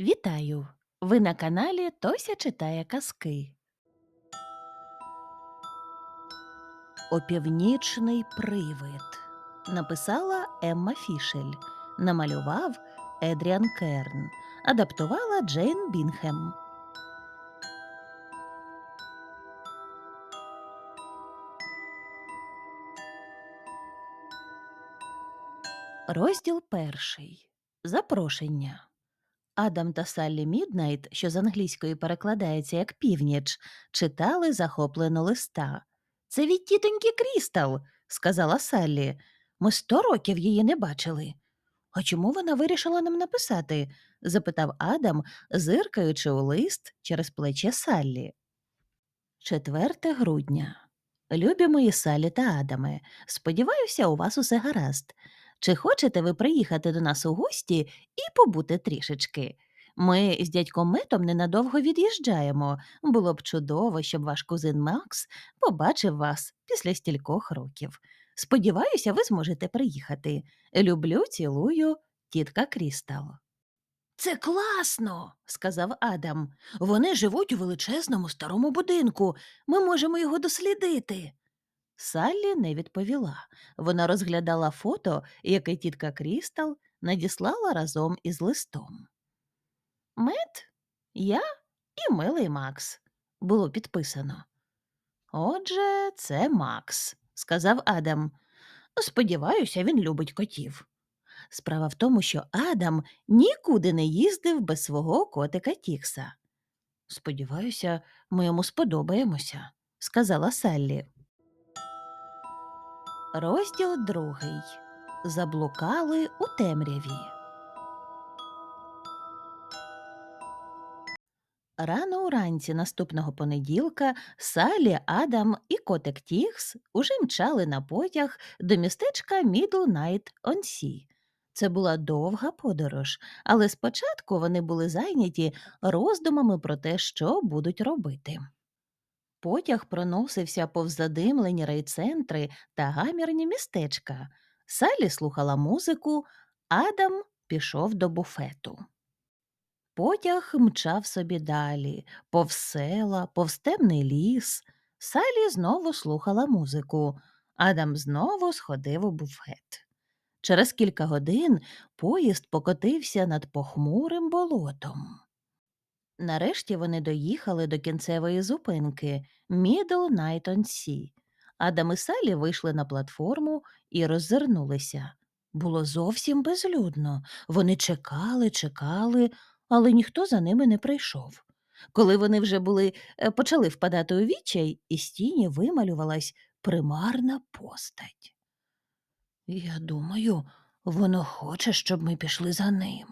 Вітаю! Ви на каналі Тося читає казки. Опівнічний привид написала Емма Фішель, намалював Едріан Керн, адаптувала Джейн Бінхем. Розділ перший. Запрошення. Адам та Саллі Міднайт, що з англійської перекладається як північ, читали захоплено листа. Це від тітоньки Крістал, сказала Саллі. Ми сто років її не бачили. А чому вона вирішила нам написати? запитав Адам, зиркаючи у лист через плече Саллі. 4 грудня. Любі мої Салі та Адаме, сподіваюся, у вас усе гаразд. Чи хочете ви приїхати до нас у гості і побути трішечки? Ми з дядьком Метом ненадовго від'їжджаємо. Було б чудово, щоб ваш кузин Макс побачив вас після стількох років. Сподіваюся, ви зможете приїхати. Люблю, цілую, тітка Крістал. Це класно, сказав Адам. Вони живуть у величезному старому будинку. Ми можемо його дослідити. Саллі не відповіла. Вона розглядала фото, яке тітка Крістал надіслала разом із листом. Мед, я і милий Макс було підписано. Отже, це Макс, сказав Адам. Сподіваюся, він любить котів. Справа в тому, що Адам нікуди не їздив без свого котика Тікса. Сподіваюся, ми йому сподобаємося, сказала Саллі. Розділ другий. Заблукали у темряві. Рано уранці наступного понеділка Салі, Адам і котик Тікс уже мчали на потяг до містечка Мідл Найт Онсі. Це була довга подорож, але спочатку вони були зайняті роздумами про те, що будуть робити. Потяг проносився повз задимлені райцентри та гамірні містечка. Салі слухала музику, Адам пішов до буфету. Потяг мчав собі далі, повз села, повз темний ліс. Салі знову слухала музику. Адам знову сходив у буфет. Через кілька годин поїзд покотився над похмурим болотом. Нарешті вони доїхали до кінцевої зупинки Мідл Найтон Сі. Адам і Салі вийшли на платформу і роззирнулися. Було зовсім безлюдно. Вони чекали, чекали, але ніхто за ними не прийшов. Коли вони вже були е, почали впадати у відчай, із тіні вималювалась примарна постать. Я думаю, воно хоче, щоб ми пішли за ним.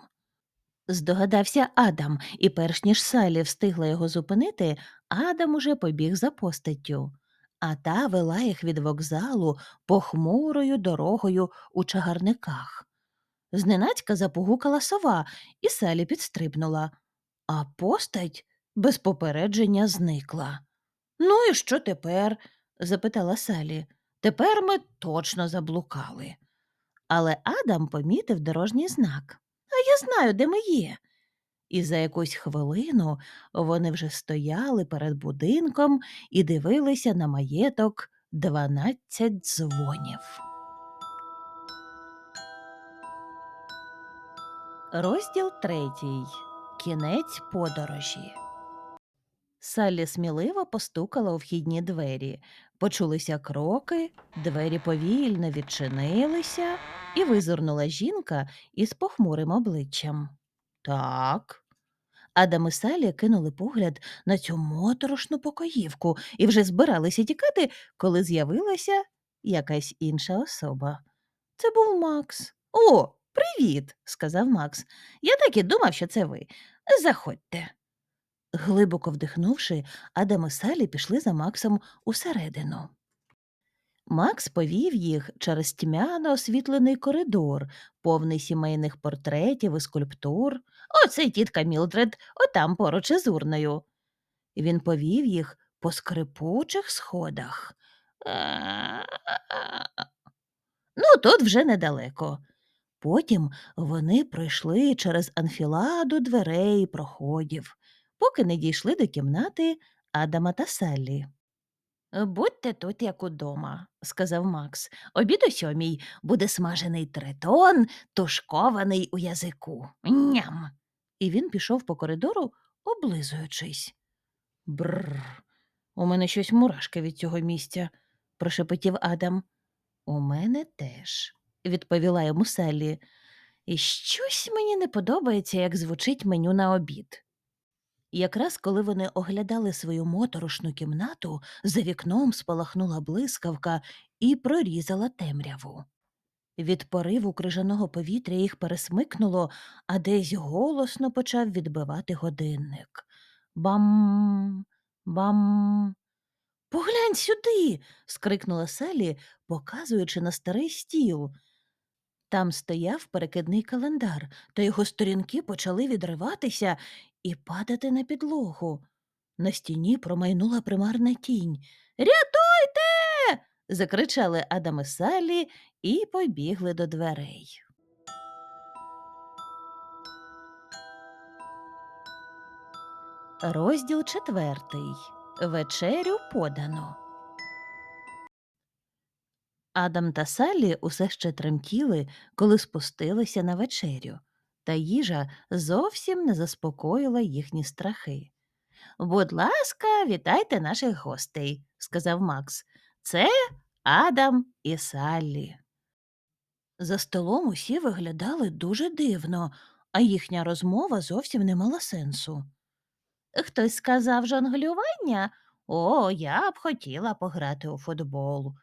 Здогадався Адам, і перш ніж Салі встигла його зупинити, Адам уже побіг за постаттю, а та вела їх від вокзалу похмурою дорогою у чагарниках. Зненацька запугукала сова, і Салі підстрибнула, а постать без попередження зникла. Ну і що тепер? запитала Салі. Тепер ми точно заблукали. Але Адам помітив дорожній знак. А я знаю, де ми є. І за якусь хвилину вони вже стояли перед будинком і дивилися на маєток дванадцять дзвонів. Розділ третій. Кінець подорожі. Саллі сміливо постукала у вхідні двері. Почулися кроки, двері повільно відчинилися, і визирнула жінка із похмурим обличчям. Так. Адам і Салі кинули погляд на цю моторошну покоївку і вже збиралися тікати, коли з'явилася якась інша особа. Це був Макс. О, привіт, сказав Макс. Я так і думав, що це ви. Заходьте. Глибоко вдихнувши, Адам і Салі пішли за Максом усередину. Макс повів їх через тьмяно освітлений коридор, повний сімейних портретів і скульптур. Оце тітка Мілдред, отам поруч із урною. Він повів їх по скрипучих сходах. Ну, тут вже недалеко. Потім вони пройшли через анфіладу дверей і проходів, поки не дійшли до кімнати Адама та Саллі. Будьте тут, як удома, сказав Макс. Обід о сьомій буде смажений тритон, тушкований у язику. Ням. І він пішов по коридору, облизуючись. Бррр. У мене щось мурашки від цього місця, прошепотів Адам. У мене теж, відповіла йому Саллі. І щось мені не подобається, як звучить меню на обід. Якраз коли вони оглядали свою моторошну кімнату, за вікном спалахнула блискавка і прорізала темряву. Від пориву крижаного повітря їх пересмикнуло, а десь голосно почав відбивати годинник. Бам, бам. Поглянь сюди. скрикнула Селі, показуючи на старий стіл. Там стояв перекидний календар, та його сторінки почали відриватися і падати на підлогу. На стіні промайнула примарна тінь. Рятуйте. закричали Адам і Саллі і побігли до дверей. Розділ четвертий. Вечерю подано. Адам та Саллі усе ще тремтіли, коли спустилися на вечерю, та їжа зовсім не заспокоїла їхні страхи. Будь ласка, вітайте наших гостей, сказав Макс. Це Адам і Саллі. За столом усі виглядали дуже дивно, а їхня розмова зовсім не мала сенсу. Хтось сказав жонглювання? О, я б хотіла пограти у футбол.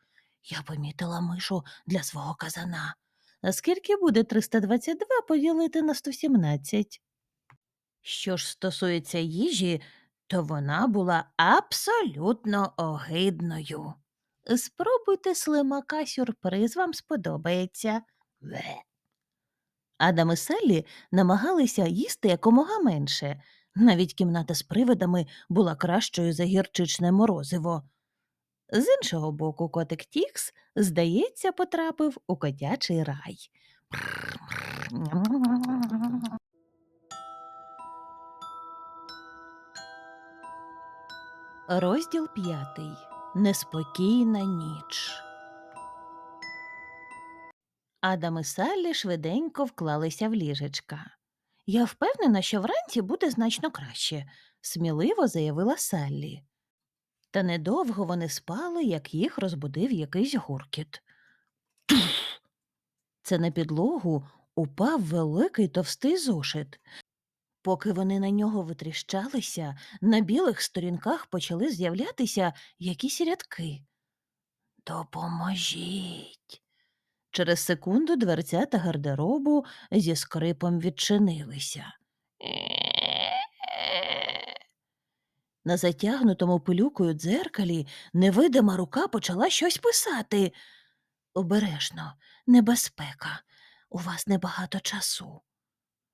Я помітила мишу для свого казана. А скільки буде 322 поділити на 117? Що ж стосується їжі, то вона була абсолютно огидною. Спробуйте слимака сюрприз вам сподобається. Ве. Адам і Селлі намагалися їсти якомога менше. Навіть кімната з привидами була кращою за гірчичне морозиво. З іншого боку, котик Тікс, здається, потрапив у котячий рай. Розділ п'ятий. Неспокійна ніч. Адам і Саллі швиденько вклалися в ліжечка. Я впевнена, що вранці буде значно краще, сміливо заявила Саллі. Та недовго вони спали, як їх розбудив якийсь гуркіт. Це на підлогу упав великий товстий зошит. Поки вони на нього витріщалися, на білих сторінках почали з'являтися якісь рядки. Допоможіть. Через секунду дверцята гардеробу зі скрипом відчинилися. На затягнутому пилюкою дзеркалі невидима рука почала щось писати. Обережно, небезпека, у вас небагато часу.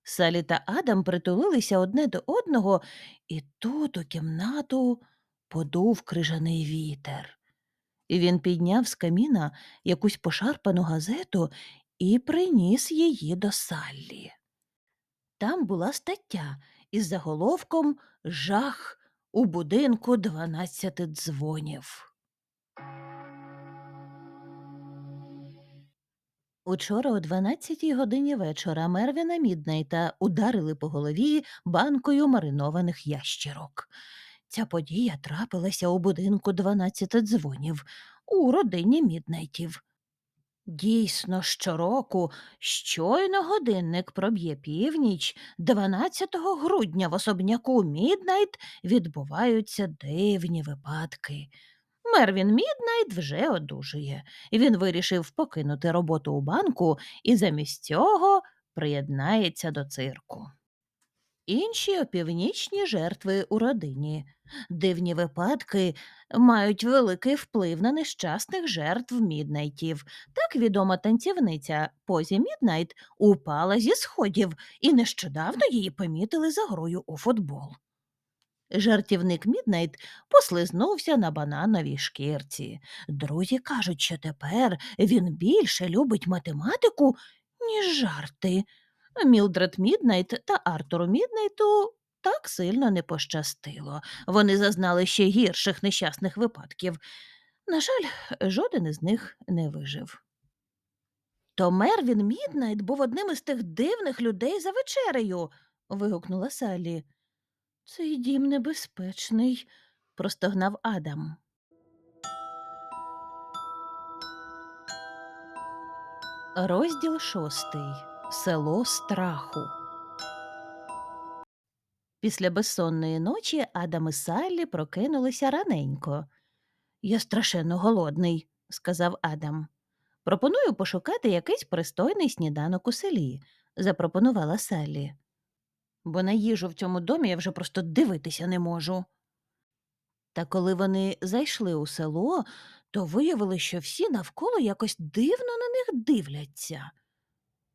Салі та Адам притулилися одне до одного, і тут у кімнату подув крижаний вітер. І він підняв з каміна якусь пошарпану газету і приніс її до Саллі. Там була стаття із заголовком Жах у будинку дванадцяти дзвонів. Учора о 12 годині вечора Мервіна Міднайта ударили по голові банкою маринованих ящірок. Ця подія трапилася у будинку 12 дзвонів у родині Міднайтів. Дійсно, щороку, щойно годинник проб'є північ, 12 грудня в особняку Міднайт відбуваються дивні випадки. Мервін Міднайт вже одужує, він вирішив покинути роботу у банку і замість цього приєднається до цирку. Інші опівнічні жертви у родині. Дивні випадки мають великий вплив на нещасних жертв Міднайтів. Так відома танцівниця Позі Міднайт упала зі сходів, і нещодавно її помітили за грою у футбол. Жартівник Міднайт послизнувся на банановій шкірці. Друзі кажуть, що тепер він більше любить математику, ніж жарти. Мілдред Міднайт та Артуру Міднайту так сильно не пощастило. Вони зазнали ще гірших нещасних випадків. На жаль, жоден із них не вижив. То Мервін Міднайт був одним із тих дивних людей за вечерею. вигукнула Саллі. Цей дім небезпечний, простогнав Адам. Розділ шостий. Село страху. Після безсонної ночі Адам і Саллі прокинулися раненько. Я страшенно голодний, сказав Адам. Пропоную пошукати якийсь пристойний сніданок у селі, запропонувала Саллі. Бо на їжу в цьому домі я вже просто дивитися не можу. Та коли вони зайшли у село, то виявили, що всі навколо якось дивно на них дивляться.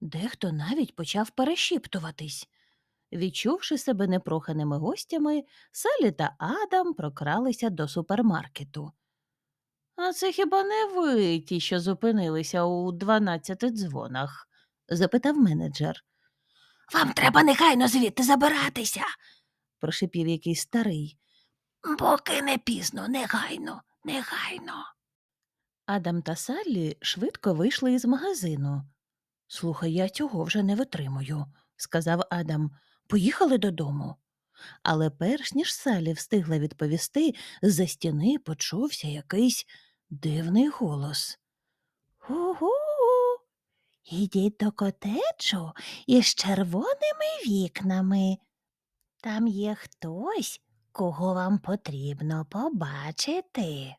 Дехто навіть почав перешіптуватись. Відчувши себе непроханими гостями, Салі та Адам прокралися до супермаркету. А це хіба не ви ті, що зупинилися у дванадцяти дзвонах? запитав менеджер. Вам треба негайно звідти забиратися, прошипів якийсь старий. Поки не пізно, негайно, негайно. Адам та Саллі швидко вийшли із магазину. Слухай, я цього вже не витримую, сказав Адам. Поїхали додому. Але перш ніж Салі встигла відповісти, з-за стіни почувся якийсь дивний голос. Гу-гу. Ідіть до котеджу із червоними вікнами. Там є хтось, кого вам потрібно побачити.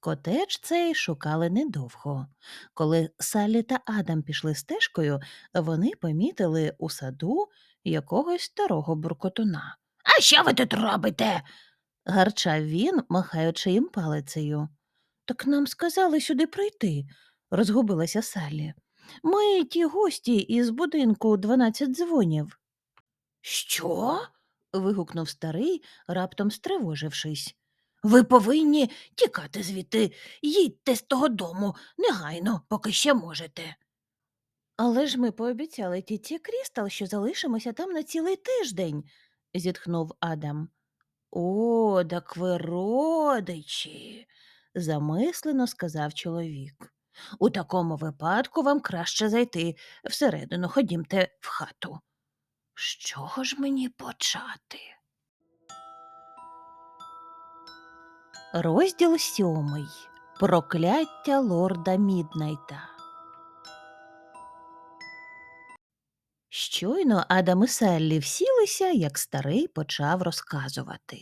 Котедж цей шукали недовго. Коли Саллі та Адам пішли стежкою, вони помітили у саду якогось старого буркотуна. А що ви тут робите? гарчав він, махаючи їм палицею. Так нам сказали сюди прийти, розгубилася Саллі. Ми ті гості із будинку дванадцять дзвонів. Що? вигукнув старий, раптом стривожившись. Ви повинні тікати звідти, їдьте з того дому негайно, поки ще можете. Але ж ми пообіцяли тіті Крістал, що залишимося там на цілий тиждень, зітхнув Адам. О, так ви родичі, замислено сказав чоловік. У такому випадку вам краще зайти всередину, ходімте в хату. З чого ж мені почати? Розділ сьомий. Прокляття лорда Міднайта. Щойно Адам і Селлі всілися, як старий почав розказувати.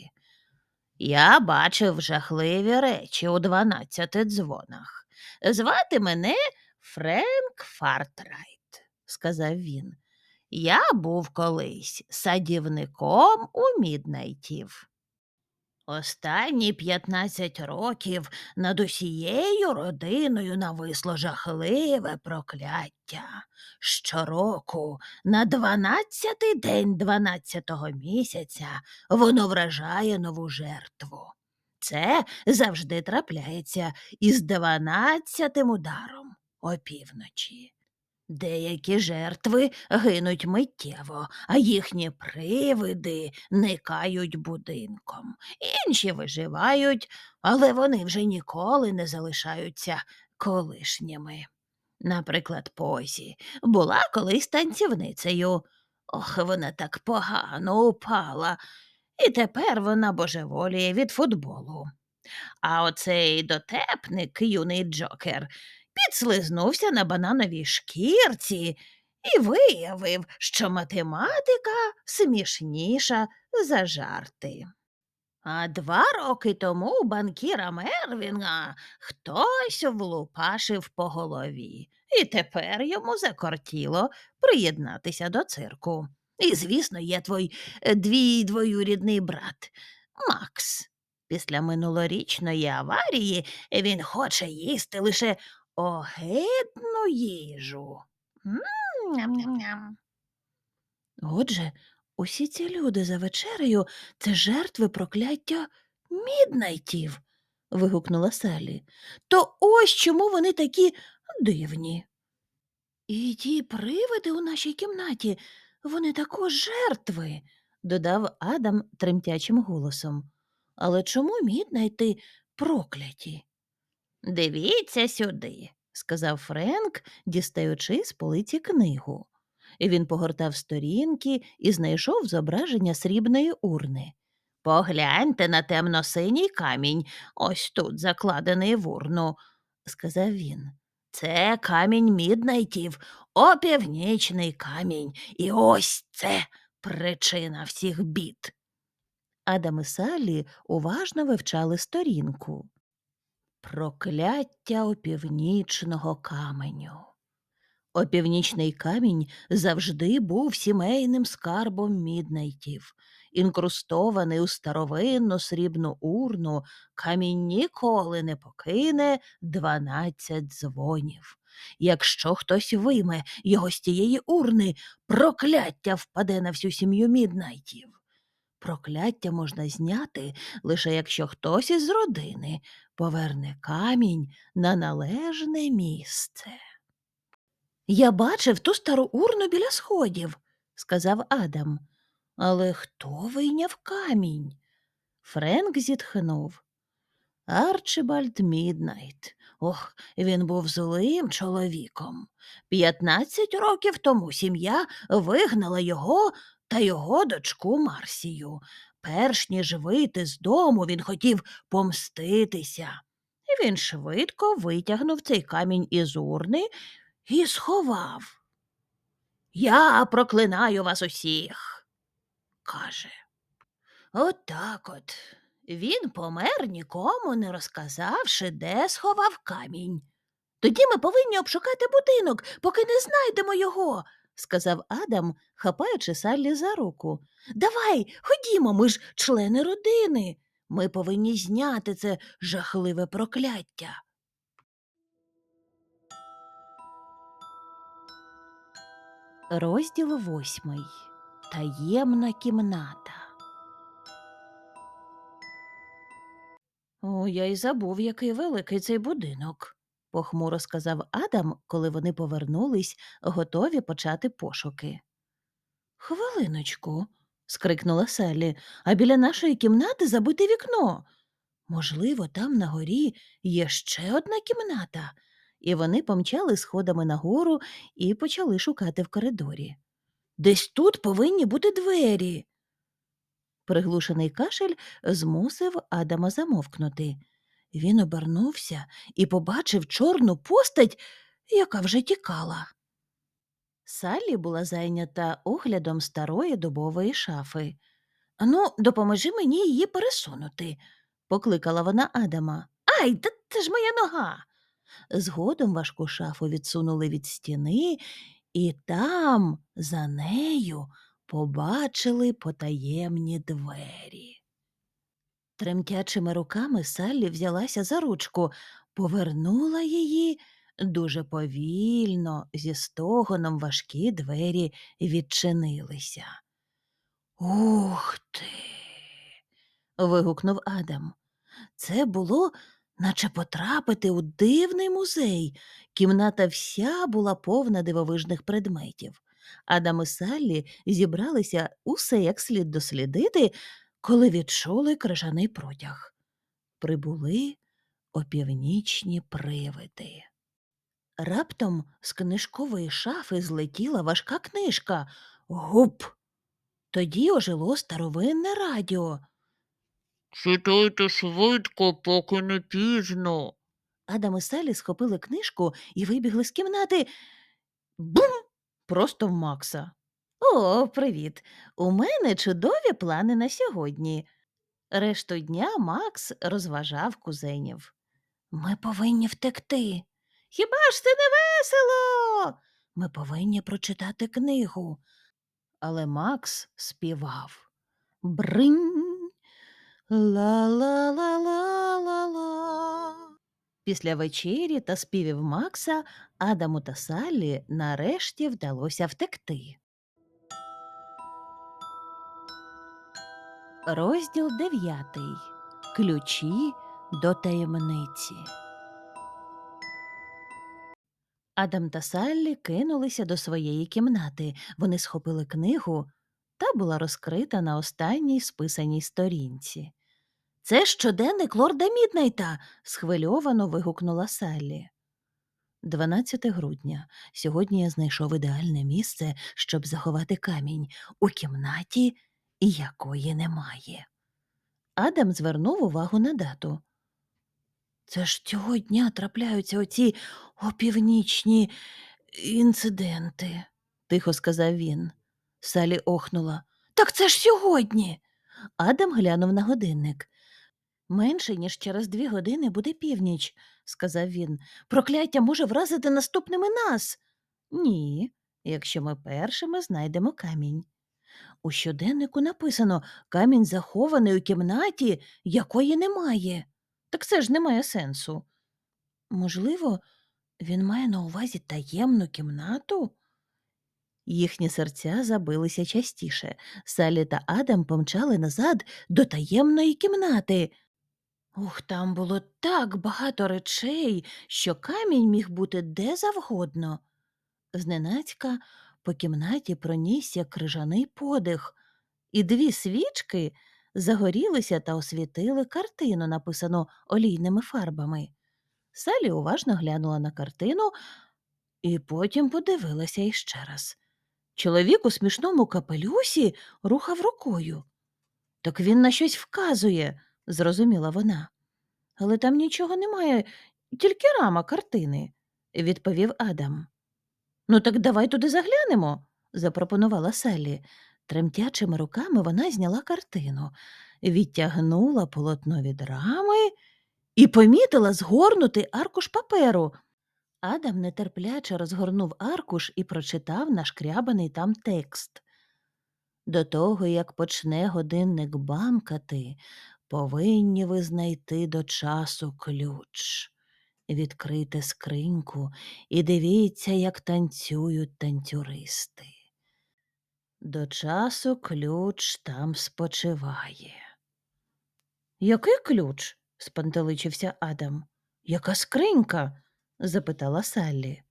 Я бачив жахливі речі у дванадцяти дзвонах. Звати мене Френк Фартрайт, сказав він. Я був колись садівником у Міднайтів. Останні 15 років над усією родиною нависло жахливе прокляття. Щороку на дванадцятий день дванадцятого місяця воно вражає нову жертву. Це завжди трапляється із дванадцятим ударом опівночі. Деякі жертви гинуть миттєво, а їхні привиди никають будинком. Інші виживають, але вони вже ніколи не залишаються колишніми. Наприклад, Позі була колись танцівницею. Ох, вона так погано упала, і тепер вона божеволіє від футболу. А оцей дотепник, юний Джокер, підслизнувся на банановій шкірці і виявив, що математика смішніша за жарти. А два роки тому банкіра Мервінга хтось влупашив по голові, і тепер йому закортіло приєднатися до цирку. І, звісно, є твій е, двій двоюрідний брат Макс. Після минулорічної аварії він хоче їсти лише огидну їжу. М, Ням-ням-ням. Отже, усі ці люди за вечерею це жертви прокляття міднайтів, вигукнула Саллі. То ось чому вони такі дивні. І ті привиди у нашій кімнаті, вони також жертви, додав Адам тремтячим голосом. Але чому міднайти прокляті? Дивіться сюди, сказав Френк, дістаючи з полиці книгу. Він погортав сторінки і знайшов зображення срібної урни. Погляньте на темно-синій камінь, ось тут закладений в урну, сказав він. Це камінь міднайтів, опівнічний камінь, і ось це причина всіх бід. Адам і Саллі уважно вивчали сторінку. Прокляття опівнічного каменю. Опівнічний камінь завжди був сімейним скарбом міднайтів. Інкрустований у старовинну срібну урну, камінь ніколи не покине дванадцять дзвонів. Якщо хтось вийме його з тієї урни, прокляття впаде на всю сім'ю міднайтів. Прокляття можна зняти лише якщо хтось із родини поверне камінь на належне місце. Я бачив ту стару урну біля сходів, сказав Адам. Але хто вийняв камінь? Френк зітхнув. Арчибальд Міднайт. Ох, він був злим чоловіком. П'ятнадцять років тому сім'я вигнала його та його дочку Марсію. Перш ніж вийти з дому, він хотів помститися. І він швидко витягнув цей камінь із урни і сховав. Я проклинаю вас усіх, каже. Отак от. Він помер, нікому не розказавши, де сховав камінь. Тоді ми повинні обшукати будинок, поки не знайдемо його, сказав Адам, хапаючи Саллі за руку. Давай, ходімо, ми ж члени родини. Ми повинні зняти це жахливе прокляття. Розділ восьмий. Таємна кімната. О, я й забув, який великий цей будинок, похмуро сказав Адам, коли вони повернулись, готові почати пошуки. Хвилиночку, скрикнула Саллі, а біля нашої кімнати забите вікно. Можливо, там на горі є ще одна кімната. І вони помчали сходами нагору і почали шукати в коридорі. Десь тут повинні бути двері. Приглушений кашель змусив Адама замовкнути. Він обернувся і побачив чорну постать, яка вже тікала. Саллі була зайнята оглядом старої дубової шафи. Ну, допоможи мені її пересунути, покликала вона Адама. Ай, та це ж моя нога. Згодом важку шафу відсунули від стіни, і там, за нею, побачили потаємні двері. Тремтячими руками Саллі взялася за ручку, повернула її дуже повільно, зі стогоном важкі двері відчинилися. Ух ти. вигукнув Адам. Це було, наче потрапити у дивний музей. Кімната вся була повна дивовижних предметів. Адам і Саллі зібралися усе як слід дослідити, коли відчули крижаний протяг. Прибули опівнічні привиди. Раптом з книжкової шафи злетіла важка книжка. Гуп! Тоді ожило старовинне радіо. Читайте швидко, поки не пізно. Адам і Салі схопили книжку і вибігли з кімнати. Бум! Просто в Макса. О, привіт! У мене чудові плани на сьогодні. Решту дня Макс розважав кузенів. Ми повинні втекти. Хіба ж це не весело? Ми повинні прочитати книгу. Але Макс співав. Бринь. Ла-ла-ла-ла-ла-ла. Після вечері та співів Макса Адаму та Саллі нарешті вдалося втекти. Розділ дев'ятий. Ключі до таємниці. Адам та Саллі кинулися до своєї кімнати. Вони схопили книгу, та була розкрита на останній списаній сторінці. Це щоденник лорда Міднайта. схвильовано вигукнула Саллі. 12 грудня. Сьогодні я знайшов ідеальне місце, щоб заховати камінь у кімнаті, якої немає. Адам звернув увагу на дату. Це ж цього дня трапляються оці опівнічні інциденти, тихо сказав він. Салі охнула. Так це ж сьогодні. Адам глянув на годинник. Менше, ніж через дві години буде північ, сказав він. Прокляття може вразити наступними нас. Ні, якщо ми першими знайдемо камінь. У щоденнику написано камінь захований у кімнаті, якої немає. Так це ж не має сенсу. Можливо, він має на увазі таємну кімнату? Їхні серця забилися частіше. Салі та Адам помчали назад до таємної кімнати. Ух, там було так багато речей, що камінь міг бути де завгодно. Зненацька по кімнаті пронісся крижаний подих, і дві свічки загорілися та освітили картину, написану олійними фарбами. Салі уважно глянула на картину і потім подивилася іще раз. Чоловік у смішному капелюсі рухав рукою. Так він на щось вказує, зрозуміла вона. Але там нічого немає, тільки рама картини, відповів Адам. Ну, так давай туди заглянемо, запропонувала Саллі. Тремтячими руками вона зняла картину, відтягнула полотно від рами і помітила згорнутий аркуш паперу. Адам нетерпляче розгорнув аркуш і прочитав нашкрябаний там текст. До того, як почне годинник бамкати, повинні ви знайти до часу ключ. Відкрийте скриньку і дивіться, як танцюють танцюристи. До часу ключ там спочиває. Який ключ? спантеличився Адам. Яка скринька? запитала Саллі.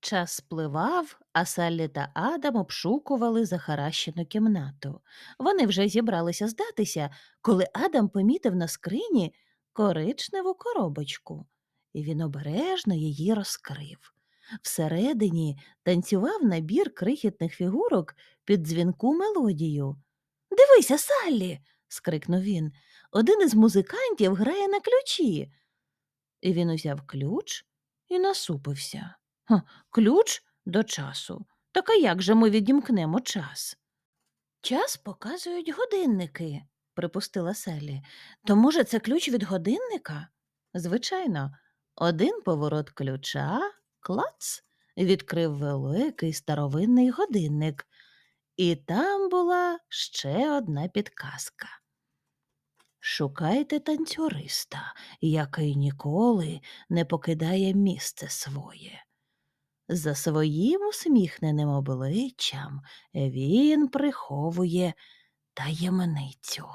Час спливав, а Саллі та Адам обшукували захаращену кімнату. Вони вже зібралися здатися, коли Адам помітив на скрині коричневу коробочку, і він обережно її розкрив. Всередині танцював набір крихітних фігурок під дзвінку мелодію. Дивися, Саллі. скрикнув він. Один із музикантів грає на ключі. І він узяв ключ і насупився. Ха, ключ до часу. Так а як же ми відімкнемо час? Час показують годинники, припустила Селі. То, може, це ключ від годинника? Звичайно, один поворот ключа, клац, відкрив великий старовинний годинник, і там була ще одна підказка. Шукайте танцюриста, який ніколи не покидає місце своє. За своїм усміхненим обличчям він приховує таємницю.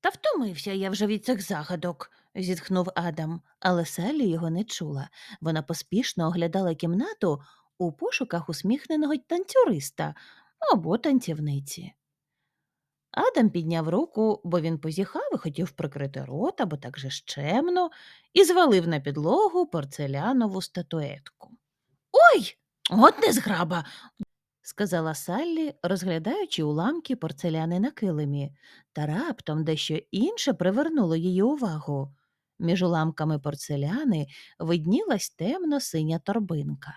Та втомився я вже від цих загадок, зітхнув Адам, але Селі його не чула. Вона поспішно оглядала кімнату у пошуках усміхненого танцюриста або танцівниці. Адам підняв руку, бо він позіхав і хотів прикрити рота, бо так же щемно, і звалив на підлогу порцелянову статуетку. Ой, от незграба, сказала Саллі, розглядаючи уламки порцеляни на килимі, та раптом дещо інше привернуло її увагу. Між уламками порцеляни виднілась темно синя торбинка.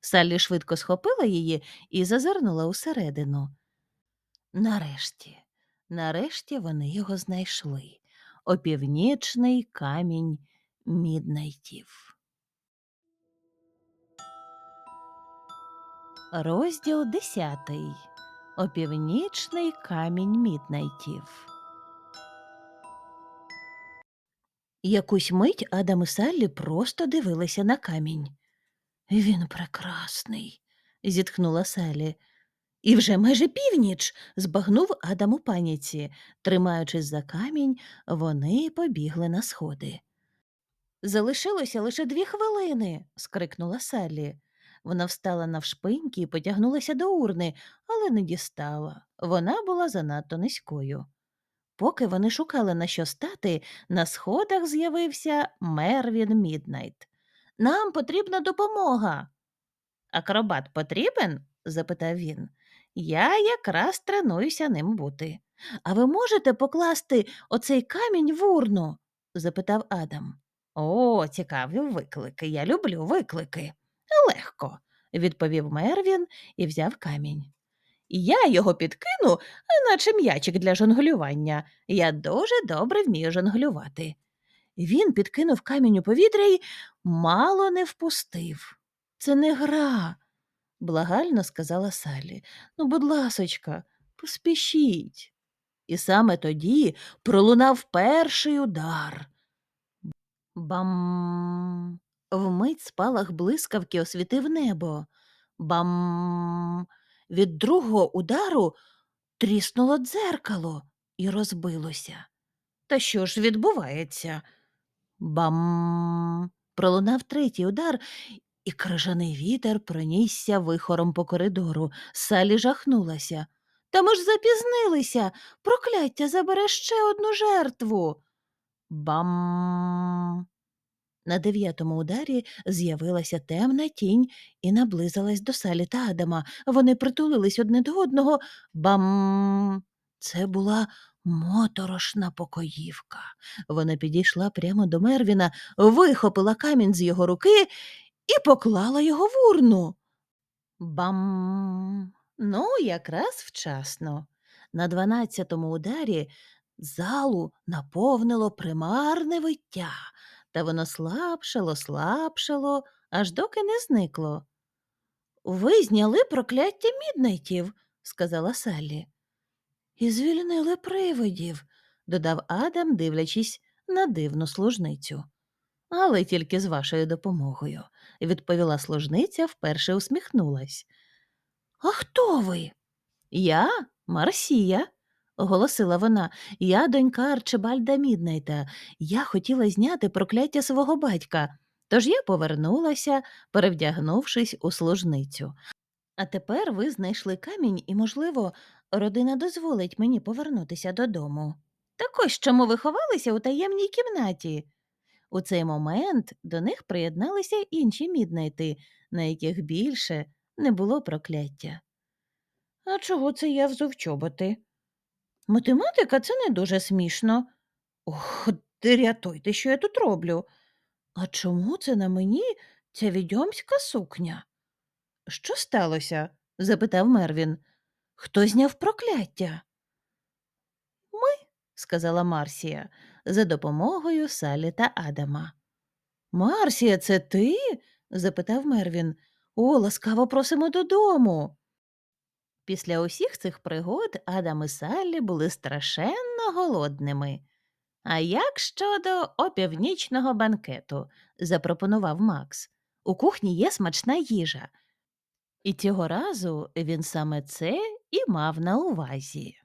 Саллі швидко схопила її і зазирнула усередину. Нарешті, нарешті вони його знайшли. Опівнічний камінь Міднайтів. Розділ десятий. Опівнічний камінь Міднайтів. Якусь мить Адам і Саллі просто дивилися на камінь. Він прекрасний, зітхнула Саллі. І вже майже північ, збагнув Адам у паніці. Тримаючись за камінь, вони побігли на сходи. Залишилося лише дві хвилини, скрикнула Саллі. Вона встала навшпиньки і потягнулася до урни, але не дістала. Вона була занадто низькою. Поки вони шукали на що стати, на сходах з'явився Мервін Міднайт. Нам потрібна допомога. Акробат потрібен? запитав він. Я якраз тренуюся ним бути. А ви можете покласти оцей камінь в урну? запитав Адам. О, цікаві виклики. Я люблю виклики. Легко, відповів Мервін і взяв камінь. Я його підкину, наче м'ячик для жонглювання. Я дуже добре вмію жонглювати. Він підкинув камінь у повітря й мало не впустив. Це не гра, благально сказала Салі. Ну, будь ласочка, поспішіть. І саме тоді пролунав перший удар. Бам. Вмить спалах блискавки освітив небо. Бам. Від другого удару тріснуло дзеркало і розбилося. Та що ж відбувається? Бам. Пролунав третій удар, і крижаний вітер пронісся вихором по коридору. Салі жахнулася. Та ми ж запізнилися. Прокляття забере ще одну жертву. Бам. На дев'ятому ударі з'явилася темна тінь і наблизилась до Салі та Адама. Вони притулились одне до одного. Бам. Це була моторошна покоївка. Вона підійшла прямо до Мервіна, вихопила камінь з його руки і поклала його в урну. Бам. Ну, якраз вчасно. На дванадцятому ударі залу наповнило примарне виття, та воно слабшало, слабшало, аж доки не зникло. Ви зняли прокляття міднайтів, сказала Саллі. І звільнили привидів, додав Адам, дивлячись на дивну служницю. Але тільки з вашою допомогою, відповіла служниця, вперше усміхнулась. А хто ви? Я Марсія, оголосила вона. Я донька Арчибальда Міднайта. Я хотіла зняти прокляття свого батька, тож я повернулася, перевдягнувшись у служницю. А тепер ви знайшли камінь, і, можливо, родина дозволить мені повернутися додому. Так ось чому ви ховалися у таємній кімнаті. У цей момент до них приєдналися інші міднайти, на яких більше не було прокляття. А чого це я взув чоботи? Математика це не дуже смішно. Ох, ти рятуйте, що я тут роблю. А чому це на мені ця відьомська сукня? Що сталося? запитав Мервін. Хто зняв прокляття? Ми, сказала Марсія, за допомогою Салі та Адама. Марсія, це ти? запитав Мервін. О, ласкаво просимо додому. Після усіх цих пригод Адам і Саллі були страшенно голодними. А як щодо опівнічного банкету? запропонував Макс. У кухні є смачна їжа. І цього разу він саме це і мав на увазі.